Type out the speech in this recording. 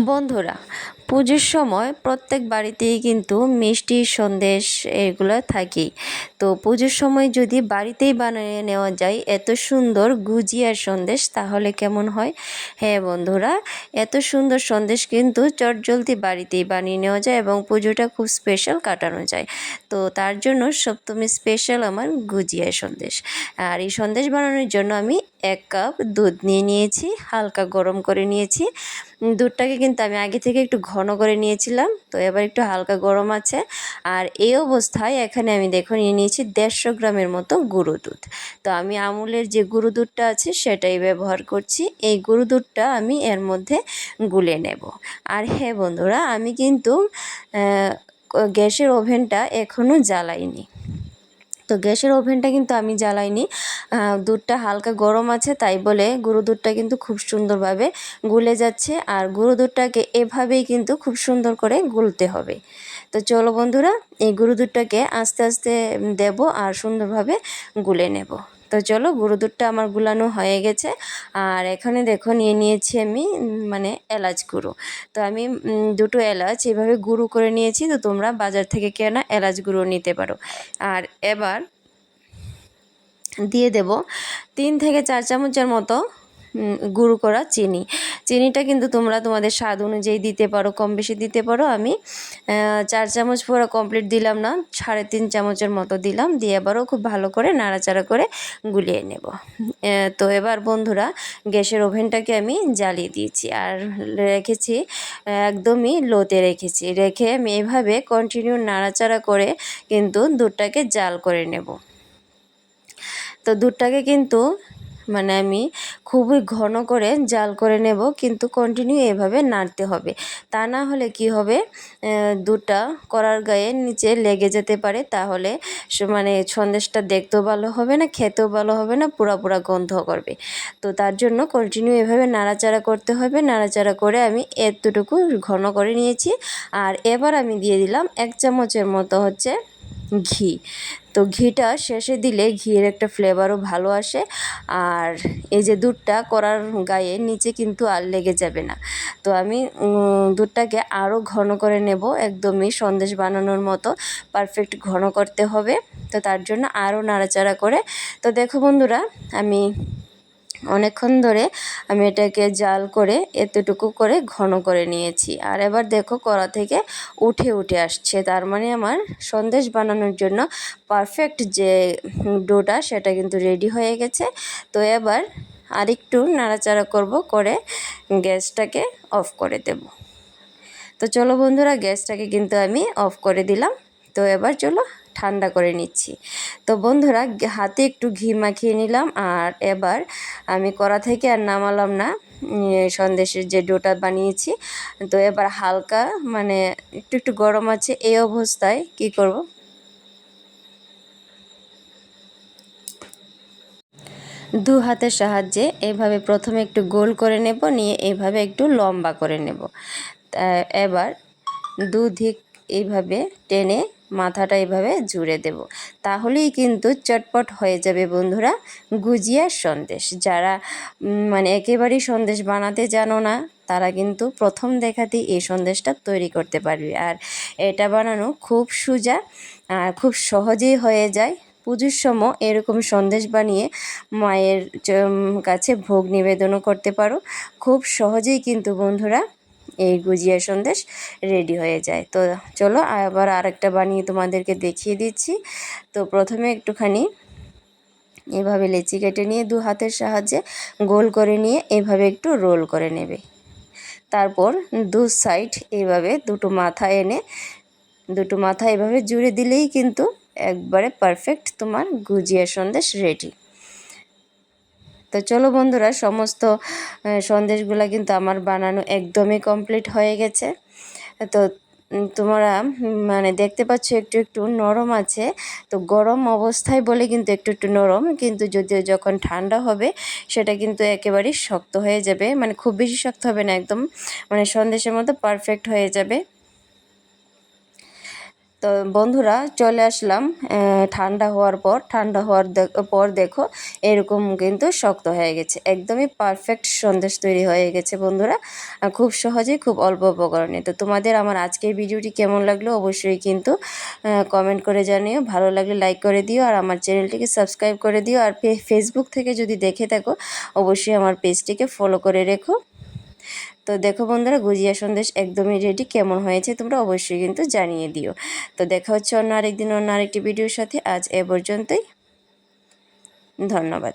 বন্ধুরা, পুজোর সময় প্রত্যেক বাড়িতেই কিন্তু মিষ্টি সন্দেশ এগুলো থাকেই। তো পুজোর সময় যদি বাড়িতেই বানিয়ে নেওয়া যায় এত সুন্দর গুজিয়ার সন্দেশ, তাহলে কেমন হয়? হ্যাঁ বন্ধুরা, এত সুন্দর সন্দেশ কিন্তু চটজলদি বাড়িতেই বানিয়ে নেওয়া যায় এবং পুজোটা খুব স্পেশাল কাটানো যায়। তো তার জন্য সপ্তমী স্পেশাল আমার গুজিয়া সন্দেশ। আর এই সন্দেশ বানানোর জন্য আমি এক কাপ দুধ নিয়ে নিয়েছি, হালকা গরম করে নিয়েছি। দুধটাকে কিন্তু আমি আগে থেকে একটু ঘন করে নিয়েছিলাম, তো এবার একটু হালকা গরম আছে। আর এই অবস্থায় এখানে আমি দেখো নিয়ে নিয়েছি দেড়শো গ্রামের মতো গুঁড়ো দুধ। তো আমি আমুলের যে গুঁড়ো দুধটা আছে সেটাই ব্যবহার করছি। এই গুঁড়ো দুধটা আমি এর মধ্যে গুলে নেব। আর হ্যাঁ বন্ধুরা, আমি কিন্তু গ্যাসের ওভেনটা এখনও জ্বালাইনি। তো গ্যাসের ওভেনটা কিন্তু আমি জ্বালাইনি। দুধটা হালকা গরম আছে, তাই বলে গুঁড়ো দুধটা কিন্তু খুব সুন্দরভাবে গুলে যাচ্ছে আর গুঁড়ো দুধটাকে এভাবেই কিন্তু খুব সুন্দর করে গুলতে হবে। তো চলো বন্ধুরা, এই গুঁড়ো দুধটাকে আস্তে আস্তে দেব আর সুন্দরভাবে গুলে নেব। তো চলো গুঁড়ো দুধটা আমার গুলানো হয়ে গেছে। আর এখানে দেখো নিয়ে নিয়েছি আমি মানে এলাচ গুঁড়ো। তো আমি দুটো এলাচ এভাবে গুঁড়ো করে নিয়েছি, তো তোমরা বাজার থেকে কেনা এলাচ গুঁড়ো নিতে পারো। আর এবার দিয়ে দেব তিন থেকে চার চামচের মতো গুঁড়ো করা চিনি। চিনিটা কিন্তু তোমরা তোমাদের স্বাদ অনুযায়ী দিতে পারো, কম বেশি দিতে পারো। আমি চার চামচ পুরো কমপ্লিট দিলাম না, সাড়ে তিন চামচের মতো দিলাম। দিয়ে এবারও খুব ভালো করে নাড়াচাড়া করে গুলিয়ে নেব। তো এবার বন্ধুরা, গ্যাসের ওভেনটাকে আমি জ্বালিয়ে দিয়েছি আর রেখেছি, একদমই লোতে রেখেছি। রেখে আমি এভাবে কন্টিনিউ নাড়াচাড়া করে কিন্তু দুধটাকে জাল করে নেব। তো দুধটাকে কিন্তু মানে আমি খুবই ঘন করে জাল করে নেব, কিন্তু কন্টিনিউ এভাবে নাড়তে হবে। তা না হলে কি হবে? দুটা করার গায়ে নিচে লেগে যেতে পারে, তাহলে মানে সন্দেশটা দেখতেও ভালো হবে না, খেতেও ভালো হবে না পুরা পুরা গন্ধ করবে। তো তার জন্য কন্টিনিউ এভাবে নাড়াচাড়া করতে হবে, নাড়াচাড়া করে আমি এতটুকু ঘন করে নিয়েছি। আর এবার আমি দিয়ে দিলাম এক চামচের মতো হচ্ছে ঘি। তো ঘিটা শেষে দিলে ঘিয়ের একটা ফ্লেভারও ভালো আসে। আর এই যে দুধটা করার গায়ে নিচে কিন্তু আর লেগে যাবে না। তো আমি দুধটাকে আরও ঘন করে নেব, একদমই সন্দেশ বানানোর মতো। পারফেক্ট ঘন করতে হবে। তো তার জন্য আরও নাড়াচাড়া করে। তো দেখো বন্ধুরা, আমি অনেকক্ষণ ধরে আমি এটাকে জাল করে এতটুকু করে ঘন করে নিয়েছি। আর এবার দেখো কড়া থেকে উঠে উঠে আসছে। তার মানে আমার সন্দেশ বানানোর জন্য পারফেক্ট যে ডোটা, সেটা কিন্তু রেডি হয়ে গেছে। তো এবার আরেকটু নাড়াচাড়া করব করে গ্যাসটাকে অফ করে দেব। তো চলো বন্ধুরা, গ্যাসটাকে কিন্তু আমি অফ করে দিলাম। তো এবার চলো ঠান্ডা করে নিচ্ছি। তো বন্ধুরা হাতে একটু ঘি মাখিয়ে নিলাম আর এবার আমি কড়া থেকে আর নামালাম না সন্দেশের যে ডোটা বানিয়েছি। তো এবার হালকা মানে একটু একটু গরম আছে এই অবস্থায় কি করব? দু হাতের সাহায্যে এভাবে প্রথমে একটু গোল করে নেব, নিয়ে এইভাবে একটু লম্বা করে নেব। এবার দুধিক এইভাবে টেনে মাথাটা এইভাবে জুড়ে দেব। তাহলেই কিন্তু চটপট হয়ে যাবে বন্ধুরা গুজিয়ার সন্দেশ। যারা মানে একেবারেই সন্দেশ বানাতে জানো না, তারা কিন্তু প্রথম দেখাতেই এই সন্দেশটা তৈরি করতে পারবে। আর এটা বানানো খুব সোজা, আর খুব সহজেই হয়ে যায়। পুজোর সময় এরকম সন্দেশ বানিয়ে মায়ের কাছে ভোগ নিবেদনও করতে পারো। খুব সহজেই কিন্তু বন্ধুরা এই গুজিয়া সন্দেশ রেডি হয়ে যায়। তো চলো, আবার আরেকটা বানিয়ে তোমাদেরকে দেখিয়ে দিচ্ছি। তো প্রথমে একটুখানি এভাবে লেচি কেটে নিয়ে দু হাতের সাহায্যে গোল করে নিয়ে এভাবে একটু রোল করে নেবে। তারপর দু সাইড এইভাবে দুটো মাথা এনে, দুটো মাথা এভাবে জুড়ে দিলেই কিন্তু একবারে পারফেক্ট তোমার গুজিয়া সন্দেশ রেডি তো চলো বন্ধুরা, সমস্ত সন্দেশগুলো কিন্তু আমার বানানো একদমই কমপ্লিট হয়ে গেছে। তো তোমরা মানে দেখতে পাচ্ছ একটু একটু নরম আছে। তো গরম অবস্থায় বলে কিন্তু একটু একটু নরম, কিন্তু যদিও যখন ঠান্ডা হবে, সেটা কিন্তু একেবারেই শক্ত হয়ে যাবে। মানে খুব বেশি শক্ত হবে না, একদম মানে সন্দেশের মতো পারফেক্ট হয়ে যাবে। তো বন্ধুরা চলে আসলাম ঠান্ডা হওয়ার পর, ঠান্ডা হওয়ার পর দেখো এরকম কিন্তু শক্ত হয়ে গেছে, একদমই পারফেক্ট সন্দেশ তৈরি হয়ে গেছে বন্ধুরা খুব সহজেই খুব অল্প উপকরণে। তো তোমাদের আমার আজকের ভিডিওটি কেমন লাগল অবশ্যই কিন্তু কমেন্ট করে জানিও, ভালো লাগলে লাইক করে দিও, আর আমার চ্যানেলটিকে সাবস্ক্রাইব করে দিও, আর ফেসবুক থেকে যদি দেখে থাকো, অবশ্যই আমার পেজটিকে ফলো করে রেখো। তো দেখো বন্ধুরা, গুজিয়া সন্দেশ একদমই রেডি কেমন হয়েছে তোমরা অবশ্যই কিন্তু জানিয়ে দিও। তো দেখা হচ্ছে অন্য আরেকদিন, অন্য আরেকটি ভিডিওর সাথে। আজ এ পর্যন্তই। ধন্যবাদ।